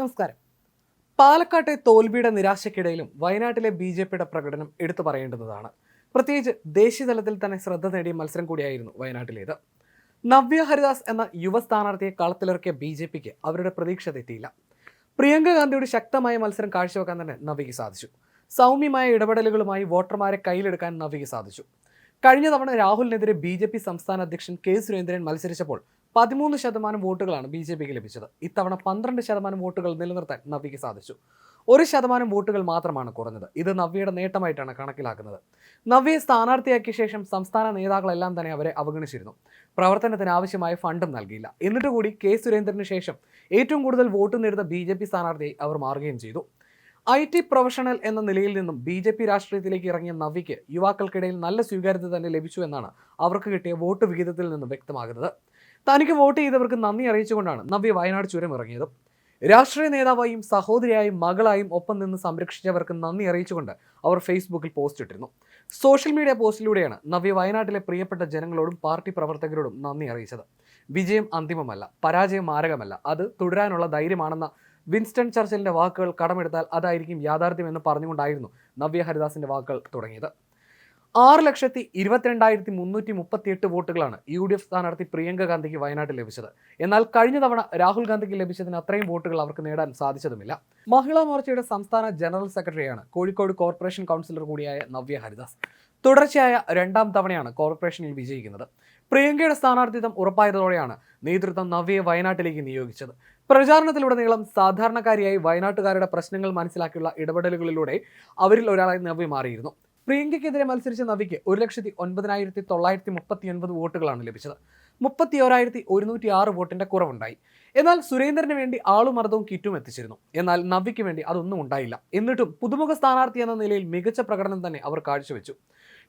നമസ്കാരം. പാലക്കാട്ടെ തോൽവിയുടെ നിരാശയ്ക്കിടയിലും വയനാട്ടിലെ ബി ജെ പിയുടെ പ്രകടനം എടുത്തു പറയേണ്ടുന്നതാണ് പ്രത്യേകിച്ച് ദേശീയ തലത്തിൽ തന്നെ ശ്രദ്ധ നേടിയ മത്സരം കൂടിയായിരുന്നു വയനാട്ടിലേത്. നവ്യ ഹരിദാസ് എന്ന യുവ സ്ഥാനാർത്ഥിയെ കളത്തിലിറക്കിയ ബി ജെ പിക്ക് അവരുടെ പ്രതീക്ഷ തെറ്റിയില്ല. പ്രിയങ്ക ഗാന്ധിയുടെ ശക്തമായ മത്സരം കാഴ്ചവെക്കാൻ തന്നെ നവ്യയ്ക്ക് സാധിച്ചു. സൗമ്യമായ ഇടപെടലുകളുമായി വോട്ടർമാരെ കയ്യിലെടുക്കാൻ നവ്യയ്ക്ക് സാധിച്ചു. കഴിഞ്ഞ തവണ രാഹുലിനെതിരെ ബി ജെ പി സംസ്ഥാന അധ്യക്ഷൻ കെ സുരേന്ദ്രൻ മത്സരിച്ചപ്പോൾ പതിമൂന്ന് ശതമാനം വോട്ടുകളാണ് ബി ജെ പിക്ക് ലഭിച്ചത്. ഇത്തവണ പന്ത്രണ്ട് ശതമാനം വോട്ടുകൾ നിലനിർത്താൻ നവ്യയ്ക്ക് സാധിച്ചു. ഒരു ശതമാനം വോട്ടുകൾ മാത്രമാണ് കുറഞ്ഞത്. ഇത് നവ്യയുടെ നേട്ടമായിട്ടാണ് കണക്കിലാക്കുന്നത്. നവ്യയെ സ്ഥാനാർത്ഥിയാക്കിയ ശേഷം സംസ്ഥാന നേതാക്കളെല്ലാം തന്നെ അവരെ അവഗണിച്ചിരുന്നു. പ്രവർത്തനത്തിന് ആവശ്യമായ ഫണ്ടും നൽകിയില്ല. എന്നിട്ട് കൂടി കെ സുരേന്ദ്രന് ശേഷം ഏറ്റവും കൂടുതൽ വോട്ട് നേടുന്ന ബി ജെ പി സ്ഥാനാർത്ഥിയായി അവർ മാറുകയും ചെയ്തു. ഐ ടി പ്രൊഫഷണൽ എന്ന നിലയിൽ നിന്നും ബി ജെ പി രാഷ്ട്രീയത്തിലേക്ക് ഇറങ്ങിയ നവ്യയ്ക്ക് യുവാക്കൾക്കിടയിൽ നല്ല സ്വീകാര്യത തന്നെ ലഭിച്ചു എന്നാണ് അവർക്ക് കിട്ടിയ വോട്ട് വിഹിതത്തിൽ നിന്നും വ്യക്തമാകുന്നത്. തനിക്ക് വോട്ട് ചെയ്തവർക്ക് നന്ദി അറിയിച്ചുകൊണ്ടാണ് നവ്യ വയനാട് ചുരം ഇറങ്ങിയത്. രാഷ്ട്രീയ നേതാവായും സഹോദരിയായും മകളായും ഒപ്പം നിന്ന് സംരക്ഷിച്ചവർക്ക് നന്ദി അറിയിച്ചുകൊണ്ട് അവർ ഫേസ്ബുക്കിൽ പോസ്റ്റ് ഇട്ടിരുന്നു. സോഷ്യൽ മീഡിയ പോസ്റ്റിലൂടെയാണ് നവ്യ വയനാട്ടിലെ പ്രിയപ്പെട്ട ജനങ്ങളോടും പാർട്ടി പ്രവർത്തകരോടും നന്ദി അറിയിച്ചത്. വിജയം അന്തിമമല്ല പരാജയം മാരകമല്ല അത് തുടരാനുള്ള ധൈര്യമാണെന്ന വിൻസ്റ്റൺ ചർച്ചിലിന്റെ വാക്കുകൾ കടമെടുത്താൽ അതായിരിക്കും യാഥാർത്ഥ്യമെന്ന് പറഞ്ഞുകൊണ്ടായിരുന്നു നവ്യ ഹരിദാസിന്റെ വാക്കുകൾ തുടങ്ങിയത്. ആറ് ലക്ഷത്തി ഇരുപത്തിരണ്ടായിരത്തി മുന്നൂറ്റി മുപ്പത്തിയെട്ട് വോട്ടുകളാണ് യു ഡി എഫ് സ്ഥാനാർത്ഥി പ്രിയങ്ക ഗാന്ധിക്ക് വയനാട്ടിൽ ലഭിച്ചത്. എന്നാൽ കഴിഞ്ഞ തവണ രാഹുൽ ഗാന്ധിക്ക് ലഭിച്ചതിന് അത്രയും വോട്ടുകൾ അവർക്ക് നേടാൻ സാധിച്ചതുമില്ല. മഹിളാ മോർച്ചയുടെ സംസ്ഥാന ജനറൽ സെക്രട്ടറിയാണ് കോഴിക്കോട് കോർപ്പറേഷൻ കൗൺസിലർ കൂടിയായ നവ്യ ഹരിദാസ്. തുടർച്ചയായ രണ്ടാം തവണയാണ് കോർപ്പറേഷനിൽ വിജയിക്കുന്നത്. പ്രിയങ്കയുടെ സ്ഥാനാർത്ഥിത്വം ഉറപ്പായതോടെയാണ് നേതൃത്വം നവ്യയെ വയനാട്ടിലേക്ക് നിയോഗിച്ചത്. പ്രചാരണത്തിലുടനീളം സാധാരണക്കാരിയായി വയനാട്ടുകാരുടെ പ്രശ്നങ്ങൾ മനസ്സിലാക്കിയുള്ള ഇടപെടലുകളിലൂടെ അവരിൽ ഒരാളായി നവ്യ മാറിയിരുന്നു. പ്രിയങ്കയ്ക്കെതിരെ മത്സരിച്ച നവിക്ക് ഒരു ലക്ഷത്തി ഒൻപതിനായിരത്തി തൊള്ളായിരത്തി മുപ്പത്തി ഒൻപത് വോട്ടുകളാണ് ലഭിച്ചത്. മുപ്പത്തി ഓരായിരത്തി ഒരുന്നൂറ്റി ആറ് വോട്ടിന്റെ കുറവുണ്ടായി. എന്നാൽ സുരേന്ദ്രന് വേണ്ടി ആളുമർദ്ദവും കിറ്റും എത്തിച്ചിരുന്നു. എന്നാൽ നവ്യയ്ക്ക് വേണ്ടി അതൊന്നും ഉണ്ടായില്ല. എന്നിട്ടും പുതുമുഖ സ്ഥാനാർത്ഥി എന്ന നിലയിൽ മികച്ച പ്രകടനം തന്നെ അവർ കാഴ്ചവെച്ചു.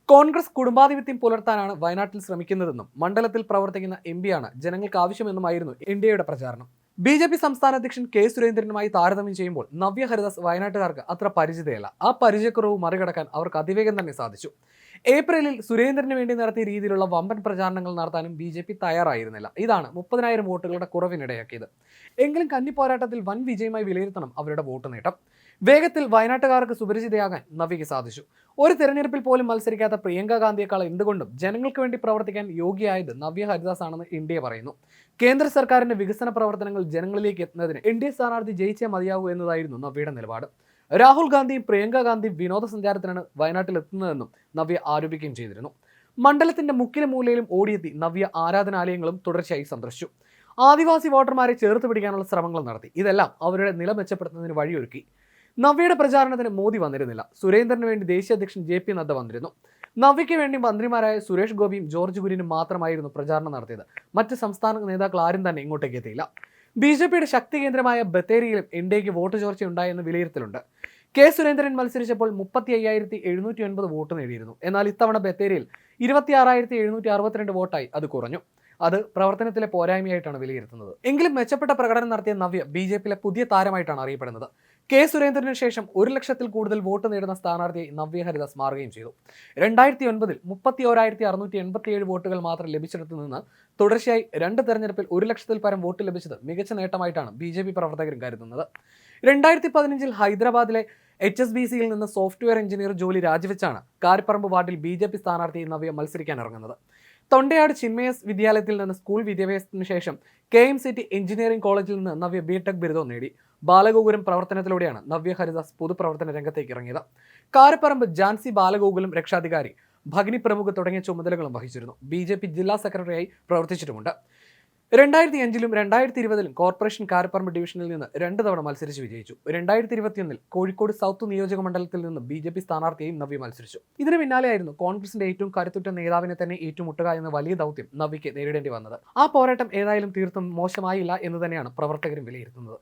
കോൺഗ്രസ് കുടുംബാധിപത്യം പുലർത്താനാണ് വയനാട്ടിൽ ശ്രമിക്കുന്നതെന്നും മണ്ഡലത്തിൽ പ്രവർത്തിക്കുന്ന എം പിയാണ് ജനങ്ങൾക്ക് ആവശ്യമെന്നുമായിരുന്നു ഇന്ത്യയുടെ പ്രചാരണം. ബി ജെ പി സംസ്ഥാന അധ്യക്ഷൻ കെ സുരേന്ദ്രനുമായി താരതമ്യം ചെയ്യുമ്പോൾ നവ്യ ഹരിദാസ് വയനാട്ടുകാർക്ക് അത്ര പരിചിതയല്ല. ആ പരിചയക്കുറവ് മറികടക്കാൻ അവർക്ക് അതിവേഗം തന്നെ സാധിച്ചു. ഏപ്രിലിൽ സുരേന്ദ്രന് വേണ്ടി നടത്തിയ രീതിയിലുള്ള വമ്പൻ പ്രചാരണങ്ങൾ നടത്താനും ബി ജെ പി തയ്യാറായിരുന്നില്ല. ഇതാണ് മുപ്പതിനായിരം വോട്ടുകളുടെ കുറവിനിടയാക്കിയത്. എങ്കിലും കന്നി പോരാട്ടത്തിൽ വൻ വിജയമായി വിലയിരുത്തണം അവരുടെ വോട്ട് നേട്ടം. വേഗത്തിൽ വയനാട്ടുകാർക്ക് സുപരിചിതയാകാൻ നവിക്ക് സാധിച്ചു. ഒരു തെരഞ്ഞെടുപ്പിൽ പോലും മത്സരിക്കാത്ത പ്രിയങ്ക ഗാന്ധിയേക്കാൾ എന്തുകൊണ്ടും ജനങ്ങൾക്ക് വേണ്ടി പ്രവർത്തിക്കാൻ യോഗ്യയായത് നവ്യ ഹരിദാസ് ആണെന്ന് ഇന്ത്യ പറയുന്നു. കേന്ദ്ര സർക്കാരിന്റെ വികസന പ്രവർത്തനങ്ങൾ ജനങ്ങളിലേക്ക് എത്തുന്നതിന് എൻ ഡി എ സ്ഥാനാർത്ഥി ജയിച്ചേ മതിയാകൂ എന്നതായിരുന്നു നവ്യയുടെ നിലപാട്. രാഹുൽ ഗാന്ധിയും പ്രിയങ്ക ഗാന്ധിയും വിനോദസഞ്ചാരത്തിനാണ് വയനാട്ടിൽ എത്തുന്നതെന്നും നവ്യ ആരോപിക്കുകയും ചെയ്തിരുന്നു. മണ്ഡലത്തിന്റെ മുക്കിലും മൂലയിലും ഓടിയെത്തി നവ്യ ആരാധനാലയങ്ങളും തുടർച്ചയായി സന്ദർശിച്ചു. ആദിവാസി വോട്ടർമാരെ ചേർത്ത് പിടിക്കാനുള്ള ശ്രമങ്ങൾ നടത്തി. ഇതെല്ലാം അവരുടെ നില മെച്ചപ്പെടുത്തുന്നതിന് വഴിയൊരുക്കി. നവ്യയുടെ പ്രചാരണത്തിന് മോദി വന്നിരുന്നില്ല. സുരേന്ദ്രന് വേണ്ടി ദേശീയ അധ്യക്ഷൻ ജെ പി നദ്ദ വന്നിരുന്നു. നവ്യയ്ക്ക് വേണ്ടി മന്ത്രിമാരായ സുരേഷ് ഗോപിയും ജോർജ് കുര്യനും മാത്രമായിരുന്നു പ്രചാരണം നടത്തിയത്. മറ്റ് സംസ്ഥാന നേതാക്കൾ ആരും തന്നെ ഇങ്ങോട്ടേക്ക് എത്തിയില്ല. ബി ജെ പിയുടെ ശക്തി കേന്ദ്രമായ ബത്തേരിയിലും എൻ ഡി എക്ക് വോട്ട് ചോർച്ചയുണ്ടായെന്ന് വിലയിരുത്തലുണ്ട്. കെ സുരേന്ദ്രൻ മത്സരിച്ചപ്പോൾ മുപ്പത്തി അയ്യായിരത്തി എഴുന്നൂറ്റി ഒൻപത് വോട്ട് നേടിയിരുന്നു. എന്നാൽ ഇത്തവണ ബത്തേരിയിൽ ഇരുപത്തി ആറായിരത്തി എഴുന്നൂറ്റി അറുപത്തിരണ്ട് വോട്ടായി. അത് കുറഞ്ഞു. അത് പ്രവർത്തനത്തിലെ പോരായ്മയായിട്ടാണ് വിലയിരുത്തുന്നത്. എങ്കിലും മെച്ചപ്പെട്ട പ്രകടനം നടത്തിയ നവ്യ ബി ജെ പിയിലെ പുതിയ താരമായിട്ടാണ് അറിയപ്പെടുന്നത്. കെ സുരേന്ദ്രന് ശേഷം ഒരു ലക്ഷത്തിൽ കൂടുതൽ വോട്ട് നേടുന്ന സ്ഥാനാർത്ഥിയെ നവ്യ ഹരിദാസ് മാറുകയും ചെയ്തു. രണ്ടായിരത്തി ഒൻപതിൽ മുപ്പത്തി ഓരായിരത്തി അറുന്നൂറ്റി എൺപത്തിയേഴ് വോട്ടുകൾ മാത്രം ലഭിച്ചിടത്തു നിന്ന് തുടർച്ചയായി രണ്ട് തെരഞ്ഞെടുപ്പിൽ ഒരു ലക്ഷത്തിൽ പരം വോട്ട് ലഭിച്ചത് മികച്ച നേട്ടമായിട്ടാണ് ബി ജെ പി പ്രവർത്തകരും കരുതുന്നത്. രണ്ടായിരത്തി പതിനഞ്ചിൽ ഹൈദരാബാദിലെ എച്ച് എസ് ബി സിയിൽ നിന്ന് സോഫ്റ്റ്വെയർ എഞ്ചിനീയർ ജോലി രാജിവെച്ചാണ് കാരിപ്പറമ്പ് വാർഡിൽ ബി ജെ പി സ്ഥാനാർത്ഥി നവ്യ മത്സരിക്കാൻ ഇറങ്ങുന്നത്. തൊണ്ടയാട് ചിന്മയസ് വിദ്യാലയത്തിൽ നിന്ന് സ്കൂൾ വിദ്യാഭ്യാസത്തിന് ശേഷം K M C T engineering കോളേജിൽ നിന്ന് നവ്യ ബി ടെക് ബിരുദവും നേടി. ബാലഗോകുലം പ്രവർത്തനത്തിലൂടെയാണ് നവ്യ ഹരിദാസ് പൊതുപ്രവർത്തന രംഗത്തേക്ക് ഇറങ്ങിയത്. കാരപ്പറമ്പ് ജാൻസി ബാലഗോകുലം രക്ഷാധികാരി ഭഗ്നി പ്രമുഖ് തുടങ്ങിയ ചുമതലകളും വഹിച്ചിരുന്നു. ബി ജെ പി ജില്ലാ സെക്രട്ടറിയായി പ്രവർത്തിച്ചിട്ടുമുണ്ട്. രണ്ടായിരത്തി അഞ്ചിലും രണ്ടായിരത്തി ഇരുപതിലും കോർപ്പറേഷൻ കാരപ്പറമ്പ് ഡിവിഷനിൽ നിന്ന് രണ്ട് തവണ മത്സരിച്ച് വിജയിച്ചു. രണ്ടായിരത്തി ഇരുപത്തിയൊന്നിൽ കോഴിക്കോട് സൗത്ത് നിയോജക മണ്ഡലത്തിൽ നിന്ന് ബി ജെ പി സ്ഥാനാർത്ഥിയെയും നവ്യ മത്സരിച്ചു. ഇതിന് പിന്നാലെയായിരുന്നു കോൺഗ്രസിന്റെ ഏറ്റവും കരുത്തുറ്റ നേതാവിനെ തന്നെ ഏറ്റുമുട്ടുക എന്ന വലിയ ദൗത്യം നവ്യയ്ക്ക് നേരിടേണ്ടി വന്നത്. ആ പോരാട്ടം ഏതായാലും തീർത്തും മോശമായില്ല എന്ന് തന്നെയാണ് പ്രവർത്തകരും വിലയിരുത്തുന്നത്.